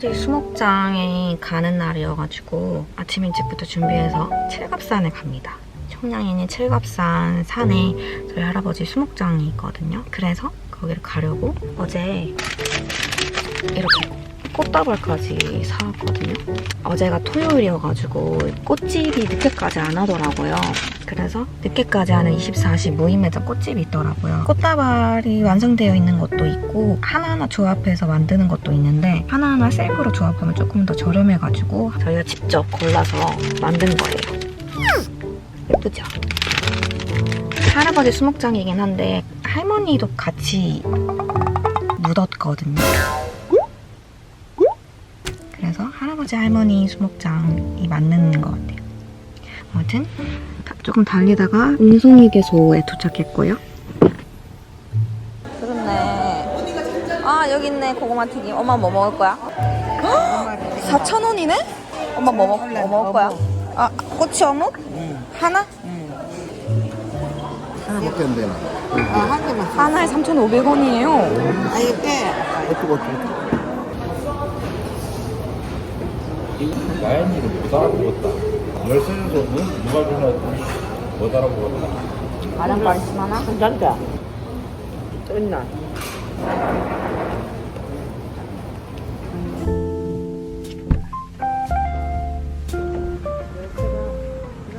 할아버지 수목장에 가는 날이어가지고 아침 일찍부터 준비해서 칠갑산에 갑니다. 있는 칠갑산 산에 저희 할아버지 수목장이 있거든요. 그래서 거기를 가려고 어제 이렇게 꽃다발까지 사왔거든요. 어제가 토요일이어가지고 꽃집이 늦게까지 안 하더라고요. 그래서 늦게까지 하는 24시 무인 매장 꽃집이 있더라고요. 꽃다발이 완성되어 있는 것도 있고 하나하나 조합해서 만드는 것도 있는데 하나하나 셀프로 조합하면 조금 더 저렴해가지고 저희가 직접 골라서 만든 거예요. 예쁘죠? 할아버지 수목장이긴 한데 할머니도 같이 묻었거든요. 할아버지 할머니 수목장이 맞는 것 같아요. 아무튼 다- 조금 달리다가 웅송이개소에 도착했고요. 그렇네. 아 여기 있네 고구마 튀김. 엄마 뭐 먹을 거야? 4천 원이네? 엄마 뭐, 먹, 뭐 먹을 거야? 아 꼬치 어묵? 하나? 하나밖에 안 되나? 한 개만. 하나에 3,500원이에요. 아, 이게 어떻게 어떻게? 나연이를 못 알아보겠다. 열쇠에서 누가 주나 못 알아보겠다. 있으면 하나? 한잔다. 끝나.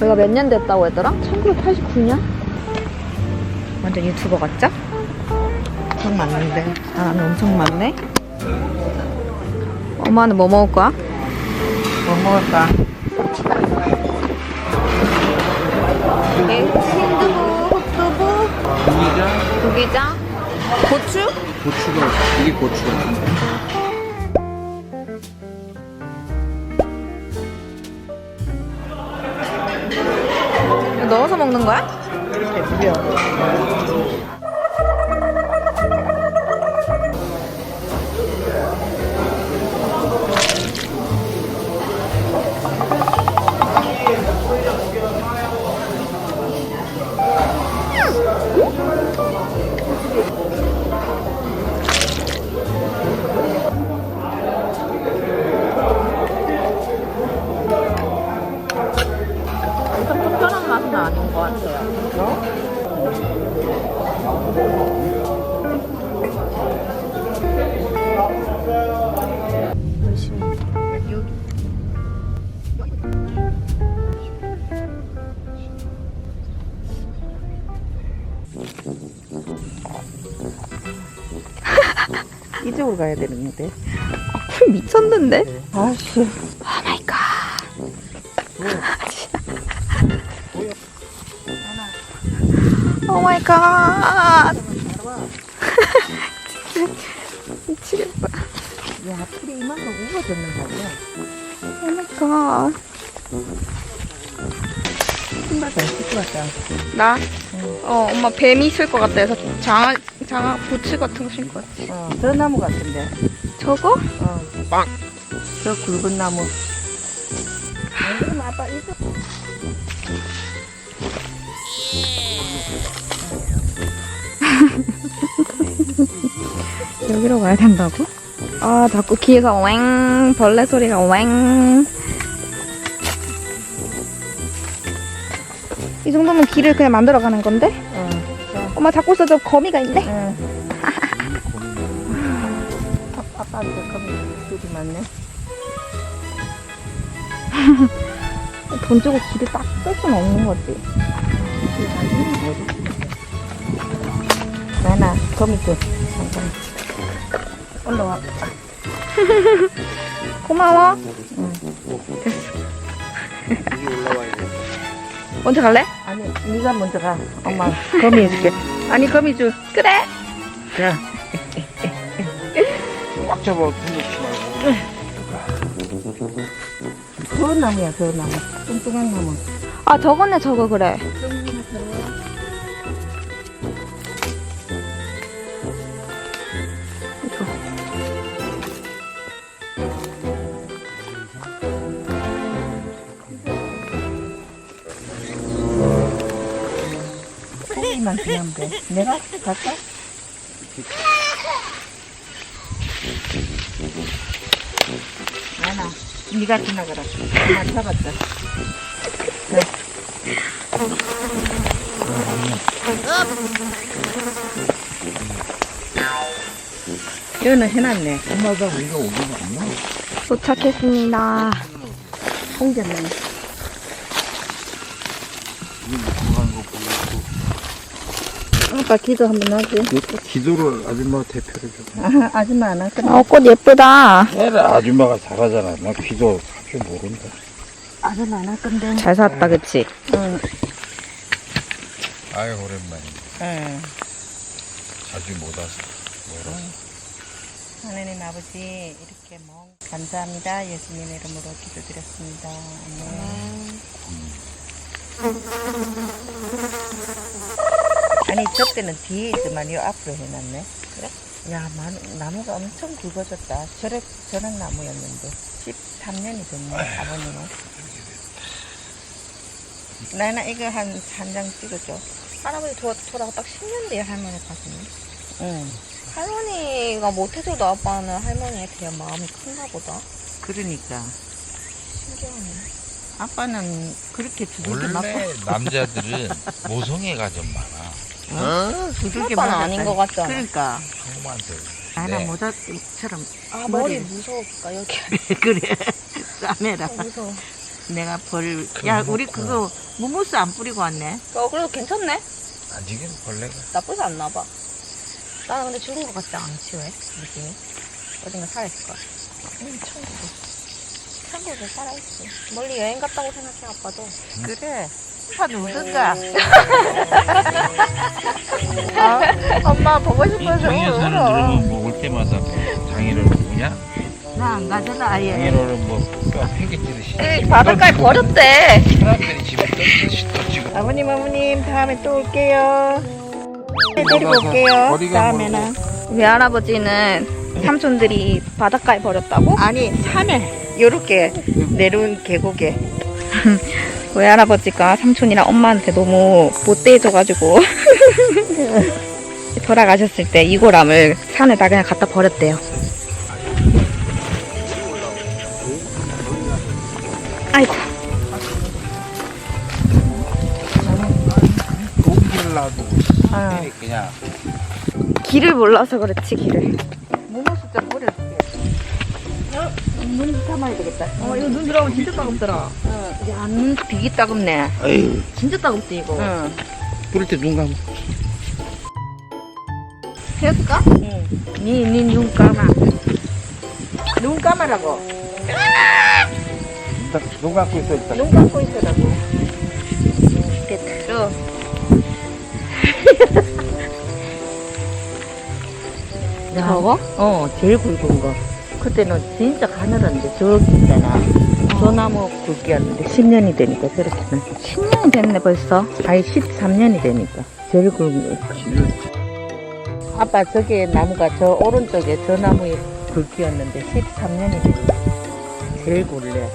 내가 몇 년 됐다고 했더라? 1989년? 완전 유튜버 같죠? 엄청 많은데. 아, 나는 엄청 많네. 엄마는 뭐 먹을 거야? 뭐 먹을까? 네, 힌두부, 흑두부, 고기장, 고기장, 고추? 고추가 이게 고추. 이거 넣어서 먹는 거야? 이렇게 비벼. 가야 되는데. 풀 미쳤는데? 아씨. 오 마이 갓. 오 마이 갓. 미치겠다. 야, 풀이 이만큼 우거졌는 거 아니야? 오 마이 갓. 신발 잘 신고 왔다. 나? 어, 엄마 뱀이 있을 것 같아서 장아, 장아 부츠 같은 거 신고 왔지. 어, 저 나무 같은데. 저거? 어. 빵. 저 굵은 나무. 아빠 이거. 여기로 가야 된다고? 아, 자꾸 귀에서 왱, 벌레 소리가 왱. 이 정도면 길을 그냥 만들어 가는 건데? 어. 엄마 잡고 있어, 저 거미가 있네? 응. 아, 아빠한테 겁이 많네. 돈 주고 길을 딱 쓸 수는 없는 거지. 나나, 거미 줘. 잠깐. 올라와. 고마워. 올라와야 돼. 먼저 갈래? 아니, 네가 먼저 가. 엄마, 거미 해줄게. 아니, 거미 줄. 그래. 자. 꽉 잡아 흔들지 말고. 그 나무야, 그 나무. 뚱뚱한 나무. 아, 저거네, 저거, 그래. 고기만 주면 돼. 내가 갈까? 네가 지나가라. 엄마 잡았다. 이거는 해놨네. 엄마가 우리가 오기가 없나? 도착했습니다. 홍자는 이거 먹고 가는 거 보고 아빠 기도 한번 하지. 또 기도를 아줌마가 대표를 줘. 아, 아줌마 안 할거나 어, 꽃 예쁘다. 얘를 아줌마가 잘하잖아. 나 귀도 할줄 모른다. 아줌마 안할 건데. 잘 샀다, 그치? 응, 아유 오랜만이네. 응. 자주 못 와서. 뭐라. 하나님 아버지 이렇게 멍 감사합니다. 예수님의 이름으로 기도드렸습니다. 아멘. 아니 저 때는 뒤에 있더만 요 앞으로 해놨네. 그래? 야 만- 나무 가 엄청 굵어졌다. 저래 저런 나무였는데 13년이 됐네 아버님은. 나나 이거 한 한 장 찍어줘. 할아버지 저, 저랑 딱 10년 뒤에 할머니 가시네. 응. 할머니가 못해줘도 아빠는 할머니에 대한 마음이 큰가 보다. 그러니까 신기하네. 아빠는 그렇게 두들겨 맞고 원래 남자들은 모성애가 좀 많아. 두들겨 아빠는 맞았다. 아닌 것 같잖아. 그러니까. 나나 네. 모자처럼 아, 머리. 머리 무서울까, 여기. 그래 싸매라 어, 무서워. 내가 벌야 먹고. 우리 그거 무무스 안 뿌리고 왔네 어, 그래도 괜찮네? 아직은 벌레가. 나쁘지 않나 봐. 나는 근데 죽은 것 같지 않지, 왜? 느낌이? 어딘가 살아있을 거야. 응, 천국에. 천국에 살아있어. 멀리 여행 갔다고 생각해, 아빠도. 그래 한 우든가 엄마 보고 이 장애사는 그러면 뭐올 때마다 장애를 오냐? 나안 가잖아 아예 장애로는 뭐뼈 팽개치듯이. 그 바닷가에 버렸대. 사람들이 집에 떴듯이 떠지고. 아버님 어머님 다음에 또 올게요 네, 데리고 올게요 머리가 다음에는 우리 할아버지는 삼촌들이 바닷가에 버렸다고? 아니 산에 요렇게 내려온 계곡에 우리 할아버지가 삼촌이랑 엄마한테 너무 못대해줘가지고 돌아가셨을 때 이고람을 산에다 그냥 갖다 버렸대요. 아이고 아, 길을 몰라서 그렇지 길을. 눈 감아야 되겠다 어 이거 눈 들어가면 진짜 따갑더라 야눈 되게 따갑네 아유 진짜 따갑지 이거. 응. 뿌릴 때눈 감아. 해줄까? 응. 니, 니 눈 감아. 눈 감으라고. 일단 눈 감고 있어 일단. 눈 감고 있으라고. 됐어. 저거? 어, 제일 굵은 거. 그때는 진짜 가늘었는데, 저기 있잖아. 저 나무 굵기였는데, 10년이 되니까, 저렇게는. 10년이 됐네 벌써. 아니, 13년이 되니까. 제일 굵은 거. 아빠, 저기 나무가 저 오른쪽에 저 나무의 굵기였는데, 13년이 되니까. 제일 굵래.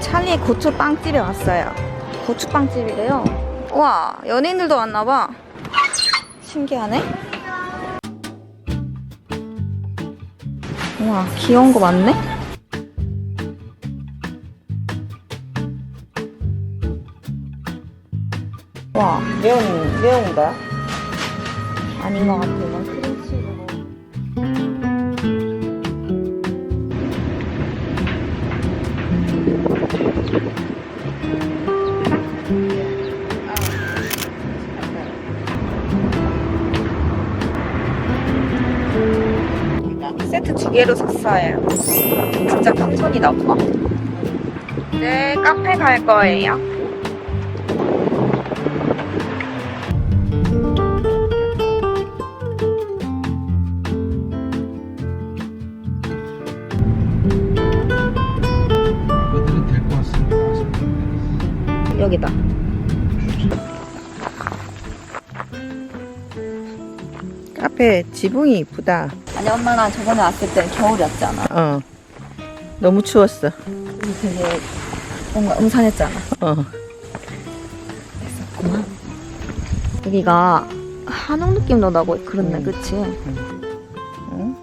찰리 고추 빵집에 왔어요. 고추 빵집이래요. 와 연예인들도 왔나봐. 신기하네. 우와 귀여운 거 많네. 와 매운, 매운가? 아닌 것 같아요. 크림 세트 두 개로 샀어요. 진짜 깜손이다 오빠. 네 카페 갈 거예요. 여기다. 카페 지붕이 이쁘다. 아니 엄마랑 저번에 왔을 때 겨울이었잖아. 어. 너무 추웠어. 되게 뭔가 음산했잖아. 어. 됐었구나. 여기가 한옥 느낌도 나고 그렇네, 그치? 응?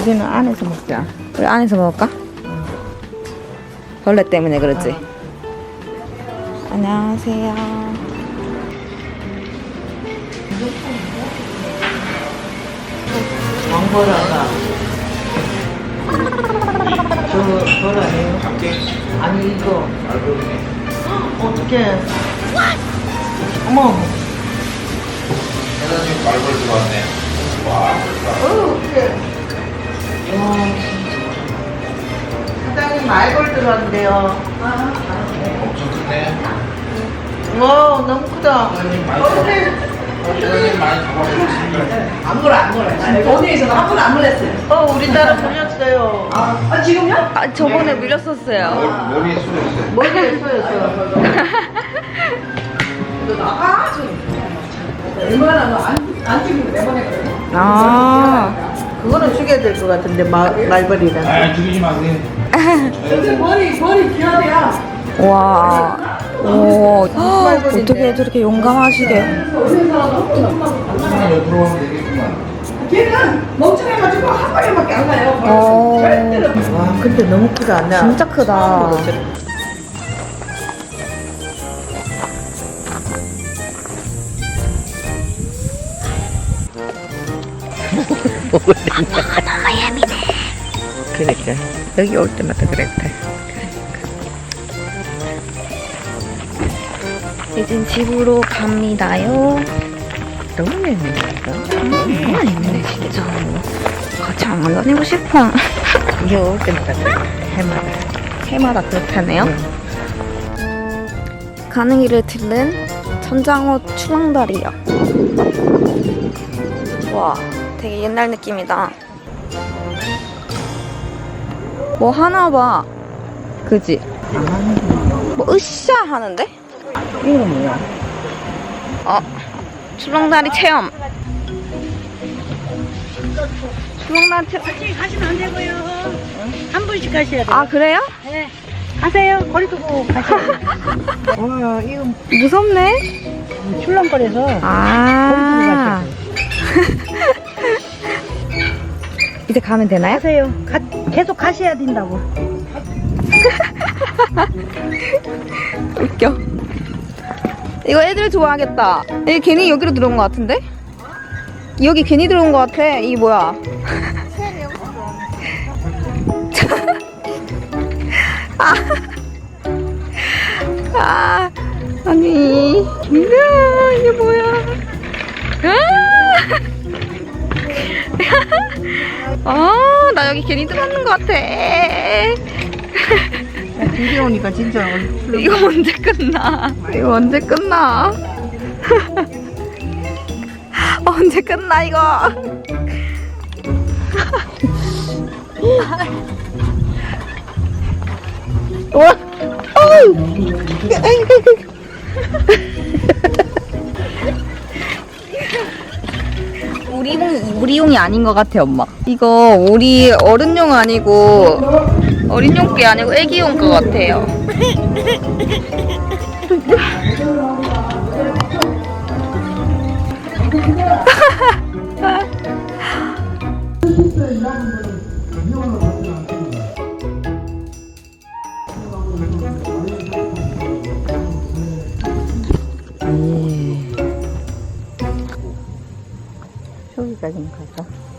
우리는 안에서 먹자. 우리 안에서 먹을까? 벌레 때문에 그렇지? 안녕하세요. 왕보라가 저 보라네요. 아니 이거 어떻게? 어머. 사장님 말벌 들어왔네. 와, 사장님 말벌 들어왔는데요. 엄청 크네. 와 너무 크다. 사장님 많이 잡아. 사장님 많이 잡아보셨습니까? 안 물렸어요 어. 아? 아, 머리에 술 있어요. 머리에 쏘였어. 아 웬만하면 안, 안 죽이고 내보내거든요 아, 그거는 죽여야 될 것 같은데 마, 말벌이랑. 아, 죽이지 마세요. 근데 머리 머리 귀하대야 와. 오, 어떻게 저렇게 용감하시게. 하나 옆으로 하면 되겠구만. 걔는 멍청해가지고 한 방에밖에 안 가요 어. 절대로 와 근데 너무 크다. 나 진짜 크다. 그러니까 여기 올 때마다 그랬다. 이젠 집으로 갑니다요. 너무 예민하다. 너무 아닌데, 진짜. 같이 안 다니고 싶어. 때마다 그래. 해마다. 해마다 그렇다네요. 가는 길을 들른 천장호 추앙다리요. 와, 되게 옛날 느낌이다. 뭐 하나 봐. 그지? 뭐 으쌰 하는데? 이거 뭐야? 어, 출렁다리 체험. 출렁다리 체험. 같이 가시면 안 되고요. 한 분씩 가셔야 돼요. 아, 그래요? 네. 가세요. 거리 두고 가세요. 와 이거 무섭네? 출렁거려서. 아. 이제 가면 되나요? 가세요. 가, 계속 가셔야 된다고. 웃겨. 이거 애들 좋아하겠다. 얘 괜히 여기로 들어온 것 같은데? 여기 괜히 들어온 것 같아. 이게 뭐야? 아. 아, 아니. 이게 뭐야. 아, 아, 나 여기 괜히 들어왔는 것 같아. 둘이 오니까 진짜 이거 언제 끝나? 이거 언제 끝나? 언제 끝나 이거? 와, 우리용 우리용이 아닌 것 같아 엄마. 이거 우리 어른용 아니고 어린용 게 아니고 애기용 것 같아요. 저기까지 갈까?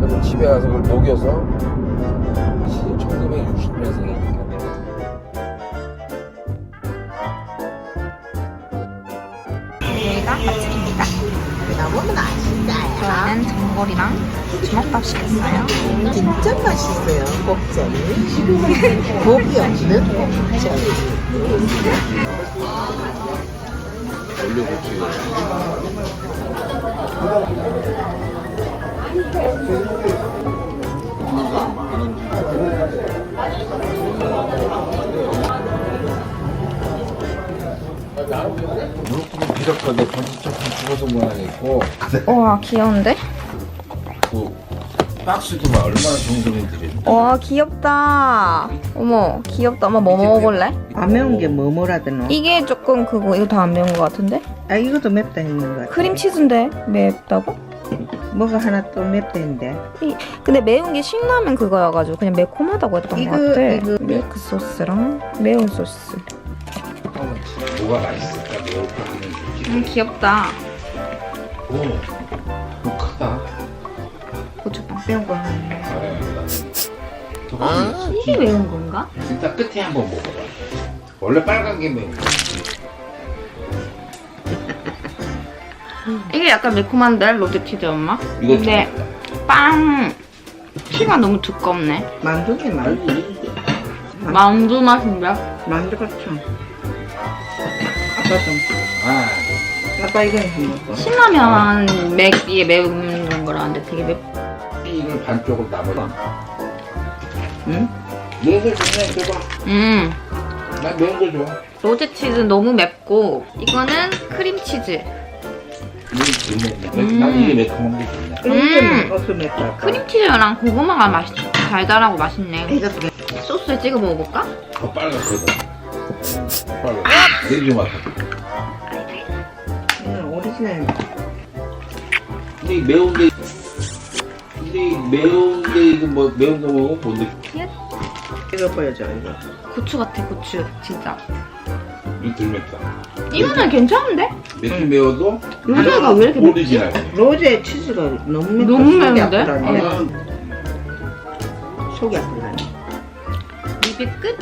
그럼 집에 가서 그걸 녹여서 1960년생이니까 여기가 맛집입니다. 저희는 전골이랑 주먹밥 시켰어요. 진짜 맛있어요, 곱절이. 고기 없는 곱절이. 원래 고추 가 무릎도 비석하게 번지처럼 죽어서 모양이 있고 와 귀여운데? 그 박스도 막 얼마나 정성이 들여 와 귀엽다. 어머 귀엽다. 엄마 뭐 먹어볼래? 안 매운 게 뭐 뭐라더노? 이게 조금 그거 이거 다 안 매운 것 같은데? 아 이것도 맵다 했는 거 같아. 크림치즈인데 맵다고? 뭐가 하나 또. 이, 근데 매운 게 신라면 그거여가지고 그냥 매콤하다고 했던 이거, 것 같아. 이거. 밀크 소스랑 매운 소스. 뭐가 맛있을까 매울 것 같은 음 귀엽다. 오, 너 크다. 고추빵. 매운 거 하나. 아? 이게 매운 건가? 일단 끝에 한번 먹어봐. 원래 빨간 게 매운 거 이게 약간 매콤한데 로제티드 엄마? 이거 근데 빵 피가 너무 두껍네. 만두게 만두. 만두 맛인데? 만두 같죠. 아빠 좀. 아, 아빠 이거 좀 먹고. 신라면 매, 이게 매운 거라는데 되게 맵. 이걸 반쪽을 나머지. 응? 매운 거 좋네, 줘봐. 음난 매운 거 좋아. 로제치즈 너무 맵고 이거는 크림치즈. 음. 매콤한 게 좋네. 아빠. 크림치즈랑 고구마가 맛있 달달하고 맛있네. 소스에 찍어 먹어볼까? 더 빨갛거든. 빨갛. 와서. 이건 오리지널. 근데 이 매운데. 근데 이 매운데 이거 뭐 매운 거 먹으면 못. 이거 보여줘 이거. 고추 같아 고추 진짜. 이거 덜 맵다. 이거는 괜찮은데? 맵긴 매워도 로제가 왜 이렇게 맵지? 오리지널. 로제 치즈가 너무 맵다. 너무 속이 매운데? 아프다네. 아, 속이 아프다네. 리뷰 끝.